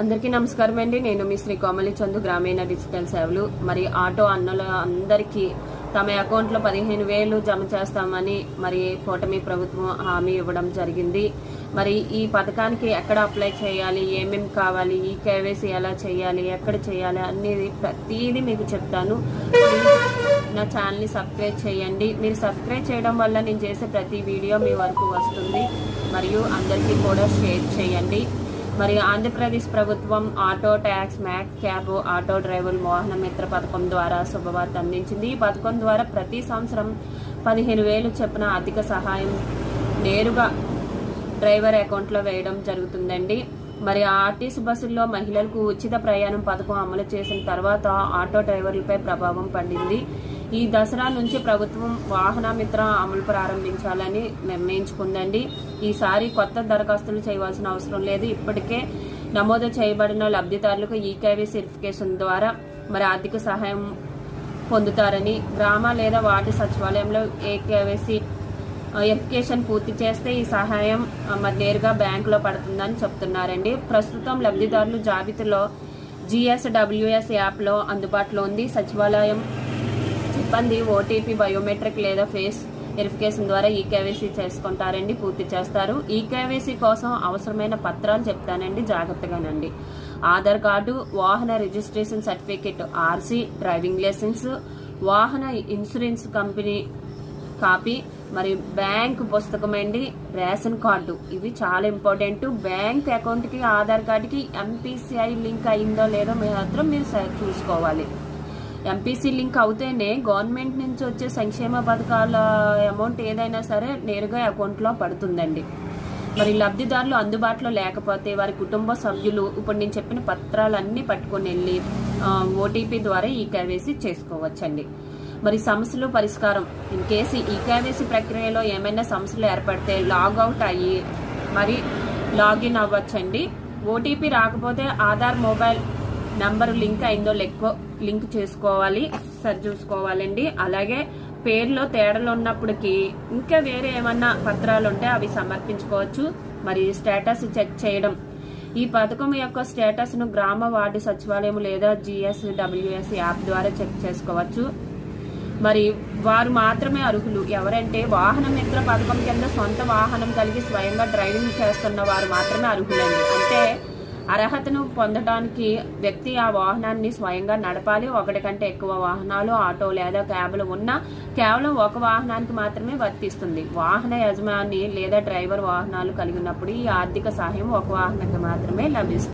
అందరికీ నమస్కారం అండి. నేను మీ శ్రీ కోమలి చందు గ్రామీణ డిజిటల్ సేవలు. మరి ఆటో అన్నల అందరికీ తమ అకౌంట్లో పదిహేను వేలు జమ చేస్తామని మరి కూటమి ప్రభుత్వం హామీ ఇవ్వడం జరిగింది. మరి ఈ పథకానికి ఎక్కడ అప్లై చేయాలి? ఏమేమి కావాలి? ఈ కేవైసీ ఎలా చేయాలి? ఎక్కడ చేయాలి? అనేది ప్రతిదీ మీకు చెప్తాను. నా ఛానల్ని సబ్స్క్రైబ్ చేయండి. మీరు సబ్స్క్రైబ్ చేయడం వల్ల నేను చేసే ప్రతి వీడియో మీ వరకు వస్తుంది. మరియు అందరికీ కూడా షేర్ చేయండి. మరి ఆంధ్రప్రదేశ్ ప్రభుత్వం auto tax maxi cab auto driver Vahana Mitra పథకం ద్వారా శుభవార్త అందించింది. ఈ పథకం ద్వారా ప్రతి సంవత్సరం పదిహేను వేలు చొప్పున ఆర్థిక సహాయం నేరుగా డ్రైవర్ అకౌంట్లో వేయడం జరుగుతుందండి. మరి ఆర్టీసీ బస్సుల్లో మహిళలకు ఉచిత ప్రయాణం పథకం అమలు చేసిన తర్వాత ఆటో డ్రైవర్లపై ప్రభావం పడింది. ఈ దసరా నుంచి ప్రభుత్వం వాహన మిత్ర అమలు ప్రారంభించాలని నిర్ణయించుకుందండి. ఈసారి కొత్త దరఖాస్తులు చేయవలసిన అవసరం లేదు. ఇప్పటికే నమోదు చేయబడిన లబ్ధిదారులకు ఈకేవీ సర్టిఫికేషన్ ద్వారా మరి ఆర్థిక సహాయం పొందుతారని గ్రామ లేదా వార్డు సచివాలయంలో ఏకేవైసీ ఎఫికేషన్ పూర్తి చేస్తే ఈ సహాయం మరి నేరుగా బ్యాంకులో పడుతుందని చెప్తున్నారండి. ప్రస్తుతం లబ్ధిదారులు జాబితాలో జిఎస్డబ్ల్యూఎస్ యాప్లో అందుబాటులో ఉంది. సచివాలయం సిబ్బంది ఓటీపీ బయోమెట్రిక్ లేదా ఫేస్ వెరిఫికేషన్ ద్వారా ఈ కేవైసీ చేసుకుంటారండి పూర్తి చేస్తారు. ఈ కేవైసీ కోసం అవసరమైన పత్రాలు చెప్తానండి జాగ్రత్తగానండి. ఆధార్ కార్డు వాహన registration certificate RC driving licence వాహన ఇన్సూరెన్స్ కంపెనీ కాపీ మరి బ్యాంక్ పుస్తకం అండి రేషన్ కార్డు. ఇవి చాలా ఇంపార్టెంట్. బ్యాంక్ అకౌంట్కి ఆధార్ కార్డుకి ఎంపీసీఐ లింక్ అయిందో లేదో మాత్రం మీరు చూసుకోవాలి. ఎంపీసీ లింక్ అవుతేనే గవర్నమెంట్ నుంచి వచ్చే సంక్షేమ పథకాల అమౌంట్ ఏదైనా సరే నేరుగా అకౌంట్లో పడుతుందండి. మరి లబ్ధిదారులు అందుబాటులో లేకపోతే వారి కుటుంబ సభ్యులు ఇప్పుడు నేను చెప్పిన పత్రాలన్నీ పట్టుకొని వెళ్ళి ఓటీపీ ద్వారా ఈ కేవైసీ చేసుకోవచ్చండి. మరి సమస్యలు పరిష్కారం. ఇన్ కేసు ఈ కేవైసీ ప్రక్రియలో ఏమైనా సమస్యలు ఏర్పడితే లాగౌట్ అయ్యి మరి లాగిన్ అవ్వచ్చండి. ఓటీపీ రాకపోతే ఆధార్ మొబైల్ నంబరు లింక్ అయిందో లెక్కో లింక్ చేసుకోవాలి సరి చూసుకోవాలండి. అలాగే పేర్లో తేడాలు ఉన్నప్పటికీ ఇంకా వేరే ఏమన్నా పత్రాలు ఉంటే అవి సమర్పించుకోవచ్చు. మరి స్టేటస్ చెక్ చేయడం. ఈ పథకం యొక్క స్టేటస్ను గ్రామ వార్డు సచివాలయం లేదా జిఎస్డబ్ల్యూఎస్ యాప్ ద్వారా చెక్ చేసుకోవచ్చు. మరి వారు మాత్రమే అర్హులు. ఎవరంటే వాహన మిత్ర పథకం కింద సొంత వాహనం కలిగి స్వయంగా డ్రైవింగ్ చేస్తున్న వారు మాత్రమే అర్హులండి. అంటే అర్హతను పొందడానికి వ్యక్తి ఆ వాహనాన్ని స్వయంగా నడపాలి. ఒకటి కంటే ఎక్కువ వాహనాలు ఆటో లేదా క్యాబ్లు ఉన్నా కేవలం ఒక వాహనానికి మాత్రమే వర్తిస్తుంది. వాహన యజమాని లేదా డ్రైవర్ వాహనాలు కలిగినప్పుడు ఈ ఆర్థిక సహాయం ఒక వాహనానికి మాత్రమే లభిస్తుంది.